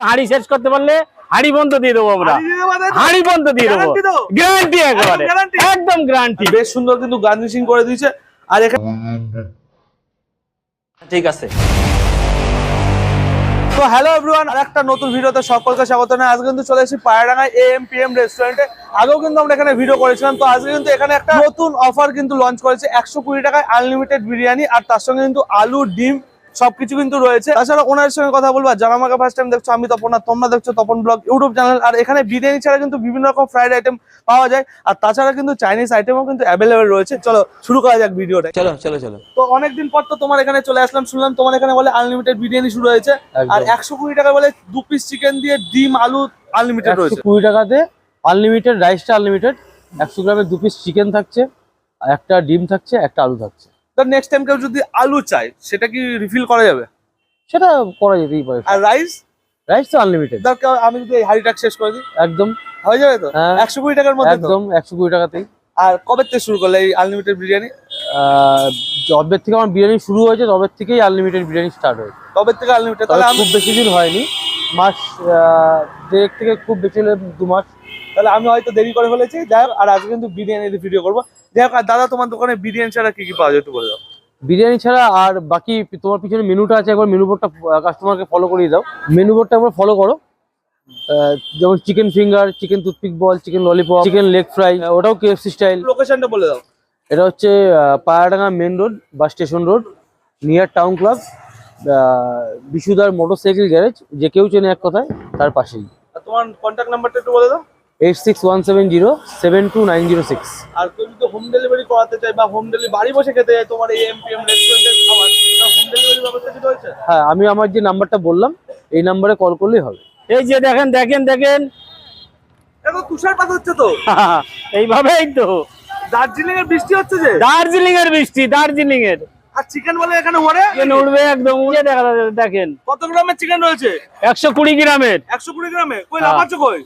হাড়ি শেষ করতে পারলে হাড়ি বন্ধ দিয়ে দেবো আমরা। হাড়ি বন্ধ দিয়ে দেবো। গ্যারান্টি একেবারে। একদম গ্যারান্টি বেশ সুন্দর কিন্তু গার্নিশিং করে দিয়েছে। আর এখানে ঠিক আছে। তো হ্যালো এভরিওয়ান আর একটা নতুন ভিডিওতে সকলকে স্বাগত। জানাই আজকে কিন্তু চলে এসেছি পায়রাডাঙ্গায় এএম পিএম রেস্টুরেন্টে আগেও কিন্তু আমরা এখানে ভিডিও করেছিলাম। তো আজকে কিন্তু এখানে একটা নতুন অফার কিন্তু লঞ্চ করেছে। একশো কুড়ি টাকায় আনলিমিটেড বিরিয়ানি। আর তার সঙ্গে কিন্তু আলু ডিম সবকিছু কিন্তু রয়েছে। তাছাড়া ওনার সঙ্গে কথা বলব যারা আমাকে ফার্স্ট টাইম দেখছ আমি তপন আর তোমরা দেখছ তপন ব্লগ ইউটিউব চ্যানেল আর এখানে বিরিয়ানি ছাড়া কিন্তু বিভিন্ন রকম ফ্রাইড আইটেম পাওয়া যায়। আর তাছাড়া কিন্তু চাইনিজ আইটেমও কিন্তু অ্যাভেলেবেল রয়েছে। চলো শুরু করা যাক ভিডিওটা। চলো চলো চলো। তো অনেকদিন পর তো তোমার এখানে চলে আসলাম শুনলাম তোমার এখানে বলে আনলিমিটেড বিরিয়ানি শুরু হয়েছে। আর একশো কুড়ি টাকা বলে দু পিস চিকেন দিয়ে ডিম আলু আনলিমিটেড রয়েছে। কুড়ি টাকাতে আনলিমিটেড রাইসটা আনলিমিটেড একশো গ্রামে দু পিস চিকেন থাকছে আর একটা ডিম থাকছে একটা আলু থাকছে। তো নেক্সট টাইম কেউ যদি আলু চায় সেটা কি রিফিল করা যাবে? সেটা করা যেতেই পারে। আর রাইস রাইস তো আনলিমিটেড ধর কেউ- আমি যদি এই হাড়িটা শেষ করে দিই। একদম। হয়ে যাবে তো? হ্যাঁ। একশো কুড়ি টাকার মধ্যে একদম একশো কুড়ি টাকাতেই। আর কবে থেকে শুরু করলে এই আনলিমিটেড বিরিয়ানি? যবের থেকে আমার বিরিয়ানি শুরু হয়েছে তবের থেকেই আনলিমিটেড বিরিয়ানি স্টার্ট হয়েছে। কবে থেকে আনলিমিটেড তাহলে খুব বেশি দিন হয়নি। মাস দেড়েক থেকে খুব বেশি হলে দু মাস। তাহলে আমি হয়তো দেরি করে ফেলেছি যাই আর আজকে কিন্তু বিরিয়ানির ভিডিও করব। যাই দাদা তোমার দোকানে বিরিয়ানি ছাড়া কি কি পাওয়া যায় একটু বলে দাও। বিরিয়ানি ছাড়া আর বাকি তোমার পিছনে মেনুটা আছে একবার মেনু বোর্ডটা কাস্টমারকে ফলো করিয়ে দাও। মেনু বোর্ডটা একবার ফলো করো। যেমন chicken finger chicken toothpick ball chicken lollipop chicken leg fry ওটাও কেএফসি স্টাইল লোকেশনটা বলে দাও। এটা হচ্ছে Payadanga main road bus station road near town club বিশুদার motorcycle garage যে কেউ চেনে এক কথায় তার পাশেই। তোমার কন্ট্যাক্ট নাম্বারটা একটু বলে দাও। Eight six one seven zero seven two nine zero six আর কেউ যদি হোম ডেলিভারি করাতে চায় বা হোম ডেলিভারি বাড়ি বসে খেতে চায় তোমার এই এমপিএম রেস্টুরেন্টের খাবার হোম ডেলিভারি ব্যবস্থা কি রয়েছে? হ্যাঁ আমি আমার যে নাম্বারটা বললাম এই নাম্বারে কল করলেই হবে। এই যে দেখেন দেখেন দেখেন। এখন তুষারপাত হচ্ছে তো। এইভাবেই তো। দার্জিলিং এর বৃষ্টি হচ্ছে যে? দার্জিলিং এর বৃষ্টি দার্জিলিং এর আর চিকেন বলে এখানে চিকেন উঠবে একদম উড়ে দেখা যাচ্ছে, দেখেন। কত গ্রামের চিকেন রয়েছে? একশো কুড়ি গ্রামের। একশো কুড়ি গ্রামে? কই হ্যাঁ। লাফাচ্ছ কই?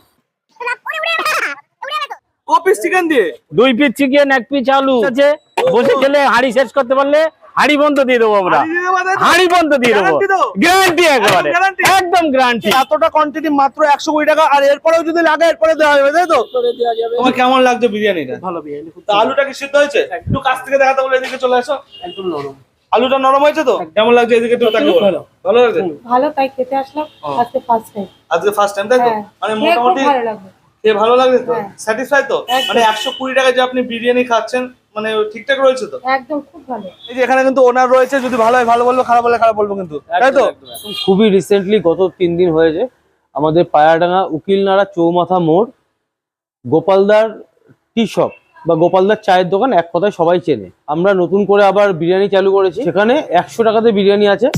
ক পিস চিকেন দিয়ে? দুই পিস চিকেন এক পিস আলু। আছে। বসে খেলে হাড়ি শেষ করতে পারলে হাড়ি বন্ধ দিয়ে দেবো আমরা। হাড়ি? হাড়ি বন্ধ দিয়ে দেবো। গ্যারান্টি একেবারে। একদম গ্যারান্টি এতটা কোয়ান্টিটি মাত্র একশো কুড়ি টাকা আর এরপরেও যদি লাগে এরপরে দেওয়া যাবে তাই তো? তোমার কেমন লাগছে বিরিয়ানিটা? ভালো বিরিয়ানি আলুটা কি সিদ্ধ হয়েছে? একটু কাছ থেকে দেখাতে বলে এদিকে চলে আসো একদম নরম। আলুটা নরম হয়েছে তো? কেমন লাগছে এদিকে একটু ভালো। লাগছে? ভালো তাই খেতে আসলাম আজকে ফার্স্ট টাইম আজকে ফার্স্ট টাইম তাই তো? হ্যাঁ। মানে মোটামুটি ভালো লাগবে খেয়ে ভালো লাগছে তো। স্যাটিসফাই তো? মানে একশো কুড়ি টাকায় যে আপনি বিরিয়ানি খাচ্ছেন মানে ঠিকঠাক রয়েছে তো? একদম খুব ভালো। এই যে এখানে কিন্তু ওনার রয়েছে যদি ভালো হয় ভালো বলব খারাপ হলে খারাপ বলব কিন্তু। তাই তো? খুবই রিসেন্টলি গত তিন দিন হয়েছে আমাদের পায়াডাঙ্গা উকিলনাড়া চৌমাথা মোড় গোপালদার টি শপ বা গোপালদার চায়ের দোকান এক কথায় সবাই চেনে। আমরা নতুন করে আবার বিরিয়ানি চালু করেছি। সেখানে একশো টাকাতে বিরিয়ানি আছে।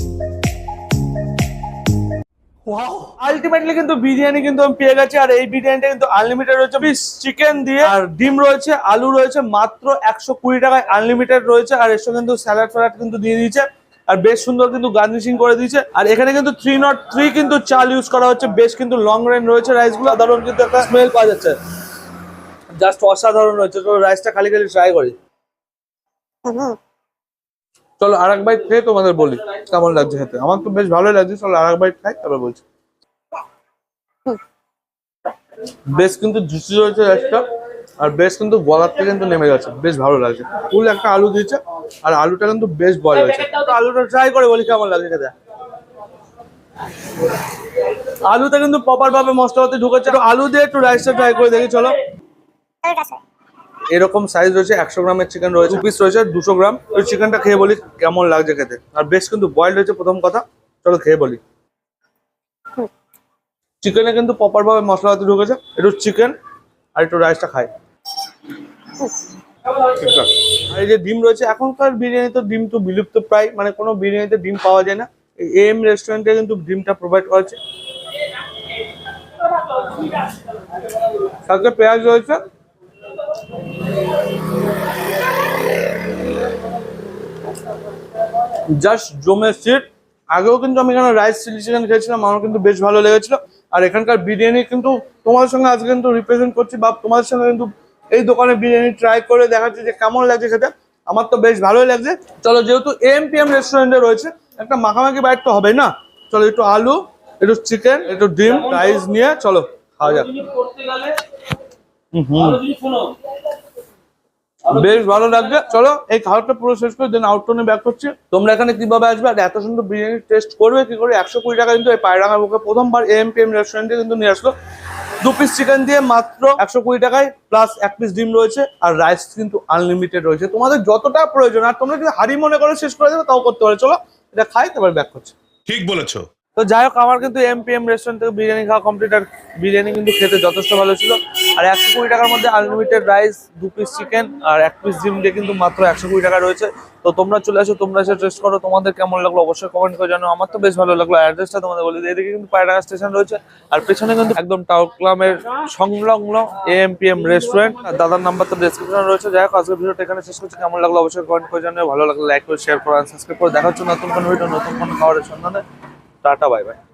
আলটিমেটলি কিন্তু বিরিয়ানি কিন্তু আমি পেয়ে গেছি আর এই বিরিয়ানিটা কিন্তু আনলিমিটেড রয়েছে। পিস চিকেন দিয়ে আর ডিম রয়েছে আলু রয়েছে মাত্র একশো কুড়ি টাকায় আনলিমিটেড রয়েছে আর এর সঙ্গে কিন্তু স্যালাড ফ্যালাড কিন্তু দিয়ে দিয়েছে। আর বেশ সুন্দর কিন্তু গার্নিশিং করে দিয়েছে। আর এখানে কিন্তু থ্রি নট থ্রি কিন্তু চাল ইউজ করা হচ্ছে বেশ কিন্তু লং রেঞ্জ রয়েছে রাইসগুলো সাধারণ কিন্তু একটা স্মেল পাওয়া যাচ্ছে। জাস্ট অসাধারণ রয়েছে তো রাইসটা খালি খালি ট্রাই করি। চলো আর এক বাইট খেয়ে তোমাদের বলি কেমন লাগছে খেতে। আমার তো বেশ ভালোই লাগছে, চলো আর এক বাইট খাই, তারপর বলছি। বেশ কিন্তু জুসি রয়েছে রাইসটা আর বেশ কিন্তু থেকে কিন্তু নেমে গেছে, বেশ ভালো লাগছে। ফুল একটা আলু দিয়েছে, আর আলুটা কিন্তু বেশ বয় হয়েছে। আলুটা ট্রাই করে বলি কেমন লাগছে খেতে। আলুটা কিন্তু প্রপার ভাবে মশলাতে ঢুকেছে, তো আলু দিয়ে একটু রাইসটা ট্রাই করে দেখি, চলো। এরকম সাইজ রয়েছে একশো গ্রামের চিকেন রয়েছে পিস রয়েছে দুশো গ্রাম। ওই চিকেনটা খেয়ে বলি কেমন লাগছে খেতে। আর বেশ কিন্তু বয়েল রয়েছে প্রথম কথা চলো খেয়ে বলি। চিকেনে কিন্তু প্রপার ভাবে মশলাপাতি ঢুকেছে একটু চিকেন আর একটু রাইসটা খাই। আর এই যে ডিম রয়েছে এখনকার বিরিয়ানি তো ডিম তো বিলুপ্ত প্রায় মানে কোনো বিরিয়ানিতে ডিম পাওয়া যায় না। এম রেস্টুরেন্টে কিন্তু ডিমটা প্রোভাইড করেছে সাথে পেঁয়াজ রয়েছে জাস্ট জমে সিট আগেও কিন্তু আমি এখানে রাইস চিলি চিকেন খেয়েছিলাম আমার কিন্তু বেশ ভালো লেগেছিল। আর এখানকার বিরিয়ানি কিন্তু তোমাদের সঙ্গে আজকে কিন্তু রিপ্রেজেন্ট করছি বা তোমাদের সঙ্গে কিন্তু এই দোকানে বিরিয়ানি ট্রাই করে দেখাচ্ছি যে কেমন লাগছে খেতে আমার তো বেশ ভালোই লাগছে। চলো যেহেতু এম পি এম রেস্টুরেন্টে রয়েছে একটা মাখামাখি বাইট তো হবেই না। চলো একটু আলু একটু চিকেন একটু ডিম রাইস নিয়ে চলো খাওয়া যাক। বেশ ভালো লাগবে। চলো, এই খাবারটা পুরো শেষ করে দেন আউটটোনে ব্যাক করছি। তোমরা এখানে কীভাবে আসবে আর এত সুন্দর বিরিয়ানি টেস্ট করবে, কি করে? একশো কুড়ি টাকা কিন্তু এই পায়রাঙ্গা বুকে প্রথমবার এম পি এম রেস্টুরেন্টে কিন্তু নিয়ে আসলো। দু পিস চিকেন দিয়ে মাত্র একশো কুড়ি টাকায় প্লাস এক পিস ডিম রয়েছে আর রাইস কিন্তু আনলিমিটেড রয়েছে। তোমাদের যতটা প্রয়োজন, আর তোমরা যদি হারি মনে করে শেষ করে দেবে, তাও করতে পারো। চলো, এটা খাই, তারপর ব্যাক করছি। ঠিক বলেছ। তো যাই হোক, আমার কিন্তু এম পি এম রেস্টুরেন্ট থেকে বিরিয়ানি খাওয়া কমপ্লিট আর বিরিয়ানি কিন্তু খেতে যথেষ্ট ভালো ছিল। আর একশো কুড়ি টাকার মধ্যে আনলিমিটেড রাইস দু পিস চিকেন আর এক পিস ডিম দিয়ে কিন্তু মাত্র একশো কুড়ি টাকা রয়েছে। তো তোমরা চলে আসো তোমরা এসে টেস্ট করো। তোমাদের কেমন লাগল অবশ্যই কমেন্ট করে জানো আমার তো বেশ ভালো লাগল। অ্যাড্রেসটা তোমাদের বলে এদিকে কিন্তু পায়রাঙ্গা স্টেশন রয়েছে। আর পেছনে কিন্তু একদম টাউক্লামের সংলগ্ন এম পি এম রেস্টুরেন্ট আর দাদার নাম্বার তো ডেসক্রিপশনে রয়েছে। যাই হোক, আজকের ভিডিওটা এখানে শেষ করছি। কেমন লাগল অবশ্যই কমেন্ট করে জানিও। ভালো লাগল লাইক করে শেয়ার করো সাবস্ক্রাইব করে। দেখা হচ্ছে নতুন কোনো ভিডিও নতুন কোনো খাবারের সন্ধানে। Tata bye bye.